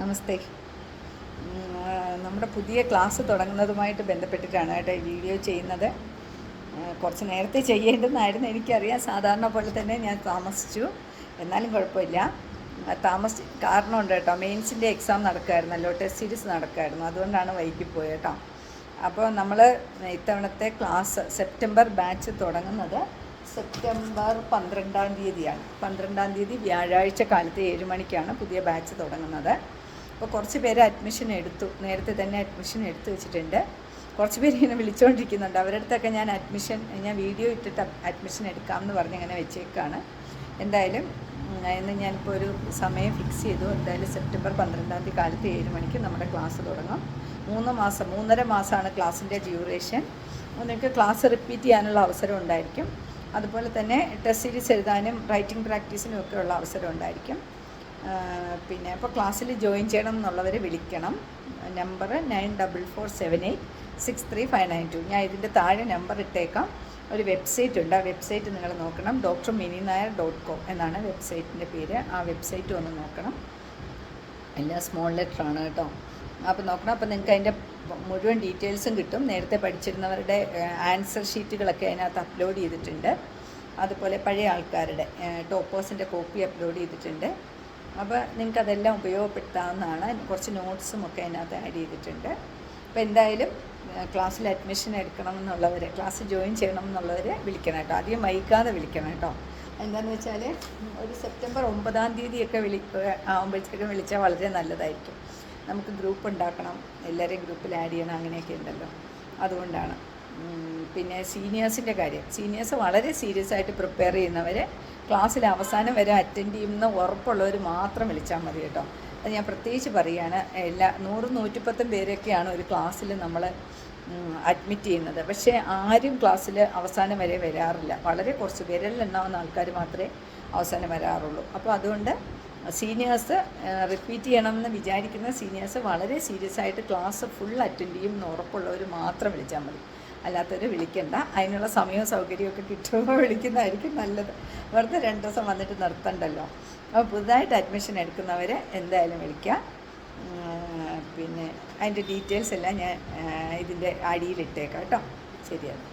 നമസ്തേ. നമ്മുടെ പുതിയ ക്ലാസ് തുടങ്ങുന്നതുമായിട്ട് ബന്ധപ്പെട്ടിട്ടാണ് കേട്ടോ ഈ വീഡിയോ ചെയ്യുന്നത്. കുറച്ച് നേരത്തെ ചെയ്യേണ്ടതെന്നായിരുന്നു എനിക്കറിയാം. സാധാരണ പോലെ തന്നെ ഞാൻ താമസിച്ചു. എന്നാലും കുഴപ്പമില്ല. താമസി കാരണമുണ്ട് കേട്ടോ. മെയിൻസിന്റെ എക്സാം നടക്കുമായിരുന്നല്ലോ ടെസ്റ്റ് സീരീസ് നടക്കുമായിരുന്നു അതുകൊണ്ടാണ് വൈകിപ്പോയത് കേട്ടോ. അപ്പോൾ നമ്മൾ ഇത്തവണത്തെ ക്ലാസ് സെപ്റ്റംബർ ബാച്ച് തുടങ്ങുന്നത് സെപ്റ്റംബർ പന്ത്രണ്ടാം തീയതിയാണ്. പന്ത്രണ്ടാം തീയതി വ്യാഴാഴ്ച കാലത്ത് ഏഴ് മണിക്കാണ് പുതിയ ബാച്ച് തുടങ്ങുന്നത്. അപ്പോൾ കുറച്ച് പേര് അഡ്മിഷൻ എടുത്തു. നേരത്തെ തന്നെ അഡ്മിഷൻ എടുത്തു വെച്ചിട്ടുണ്ട്. കുറച്ച് പേര് ഇങ്ങനെ വിളിച്ചുകൊണ്ടിരിക്കുന്നുണ്ട് അവരുടെ അടുത്തൊക്കെ ഞാൻ അഡ്മിഷൻ ഞാൻ വീഡിയോ ഇട്ടിട്ട് അഡ്മിഷൻ എടുക്കാം എന്ന് പറഞ്ഞ് അങ്ങനെ വെച്ചേക്കാണ്. എന്തായാലും ഇന്ന് ഞാനിപ്പോൾ ഒരു സമയം ഫിക്സ് ചെയ്തു. എന്തായാലും സെപ്റ്റംബർ പന്ത്രണ്ടാം തീയതി കാലത്ത് ഏഴ് മണിക്ക് നമ്മുടെ ക്ലാസ് തുടങ്ങും. മൂന്ന് മാസം മൂന്നര മാസമാണ് ക്ലാസ്സിന്റെ ഡ്യൂറേഷൻ നിങ്ങൾക്ക് ക്ലാസ് റിപ്പീറ്റ് ചെയ്യാനുള്ള അവസരം ഉണ്ടായിരിക്കും. അതുപോലെ തന്നെ ടെസ്റ്റ് സീരീസ് എഴുതാനും റൈറ്റിംഗ് പ്രാക്ടീസിനും ഒക്കെ ഉള്ള അവസരം ഉണ്ടായിരിക്കും. പിന്നെ അപ്പോൾ ക്ലാസ്സിൽ ജോയിൻ ചെയ്യണം എന്നുള്ളവരെ വിളിക്കണം. Number nine double four seven eight six three five nine two. ഞാൻ ഇതിന്റെ താഴെ നമ്പർ ഇട്ടേക്കാം. ഒരു വെബ്സൈറ്റ് ഉണ്ട്. ആ വെബ്സൈറ്റ് നിങ്ങൾ നോക്കണം. Doctor Mini Nair dot com എന്നാണ് വെബ്സൈറ്റിന്റെ പേര്. ആ വെബ്സൈറ്റ് ഒന്ന് നോക്കണം. എല്ലാം സ്മോൾ ലെറ്റർ ആണ് കേട്ടോ. അപ്പോൾ നോക്കണം. അപ്പോൾ നിങ്ങൾക്ക് അതിന്റെ മുഴുവൻ ഡീറ്റെയിൽസും കിട്ടും. നേരത്തെ പഠിച്ചിരുന്നവരുടെ ആൻസർ ഷീറ്റുകളൊക്കെ അതിനകത്ത് അപ്ലോഡ് ചെയ്തിട്ടുണ്ട്. അതുപോലെ പഴയ ആൾക്കാരുടെ ടോപ്പേഴ്സിന്റെ കോപ്പി അപ്ലോഡ് ചെയ്തിട്ടുണ്ട്. അപ്പോൾ നിങ്ങൾക്ക് അതെല്ലാം ഉപയോഗപ്പെടുത്താവുന്നതാണ്. കുറച്ച് നോട്ട്സും ഒക്കെ അതിനകത്ത് ആഡ് ചെയ്തിട്ടുണ്ട്. അപ്പോൾ എന്തായാലും ക്ലാസ്സിൽ അഡ്മിഷൻ എടുക്കണം എന്നുള്ളവർ ക്ലാസ് ജോയിൻ ചെയ്യണം എന്നുള്ളവർ വിളിക്കണം കേട്ടോ. ആദ്യം വൈകാതെ വിളിക്കണം കേട്ടോ. എന്താണെന്ന് വെച്ചാൽ ഒരു സെപ്റ്റംബർ ഒമ്പതാം തീയതിയൊക്കെ വിളി ആകുമ്പോഴത്തേക്കും വിളിച്ചാൽ വളരെ നല്ലതായിരിക്കും. നമുക്ക് ഗ്രൂപ്പ് ഉണ്ടാക്കണം. എല്ലാവരെയും ഗ്രൂപ്പിൽ ആഡ് ചെയ്യണം. അങ്ങനെയൊക്കെ ഉണ്ടല്ലോ. അതുകൊണ്ടാണ്. പിന്നെ സീനിയേഴ്സിന്റെ കാര്യം. സീനിയേഴ്സ് വളരെ സീരിയസ് ആയിട്ട് പ്രിപ്പയർ ചെയ്യുന്നവർ ക്ലാസ്സിൽ അവസാനം വരെ അറ്റൻഡ് ചെയ്യുന്ന ഉറപ്പുള്ളവർ മാത്രം വിളിച്ചാൽ മതി കേട്ടോ. അത് ഞാൻ പ്രത്യേകിച്ച് പറയുകയാണ് എല്ലാ നൂറ് നൂറ്റിപ്പത്തും പേരൊക്കെയാണ് ഒരു ക്ലാസ്സിൽ നമ്മൾ അഡ്മിറ്റ് ചെയ്യുന്നത്. പക്ഷേ ആരും ക്ലാസ്സിൽ അവസാനം വരെ വരാറില്ല. വളരെ കുറച്ച് വിരലിലെണ്ണാവുന്ന ആൾക്കാർ മാത്രമേ അവസാനം വരാറുള്ളൂ. അപ്പോൾ അതുകൊണ്ട് സീനിയേഴ്സ് റിപ്പീറ്റ് ചെയ്യണമെന്ന് വിചാരിക്കുന്ന സീനിയേഴ്സ് വളരെ സീരിയസ് ആയിട്ട് ക്ലാസ് ഫുൾ അറ്റൻഡ് ചെയ്യും എന്ന് ഉറപ്പുള്ളവർ മാത്രം വിളിച്ചാൽ മതി. അല്ലാത്തവർ വിളിക്കണ്ട. അതിനുള്ള സമയവും സൗകര്യമൊക്കെ കിട്ടുമ്പോൾ വിളിക്കുന്നതായിരിക്കും നല്ലത്. വെറുതെ രണ്ട് ദിവസം വന്നിട്ട് നിർത്തണ്ടല്ലോ. അപ്പോൾ പുതുതായിട്ട് അഡ്മിഷൻ എടുക്കുന്നവരെ എന്തായാലും വിളിക്കാം. പിന്നെ അതിന്റെ ഡീറ്റെയിൽസ് എല്ലാം ഞാൻ ഇതിന്റെ അടിയിലിട്ടേക്കാം കേട്ടോ. ശരിയാണ്.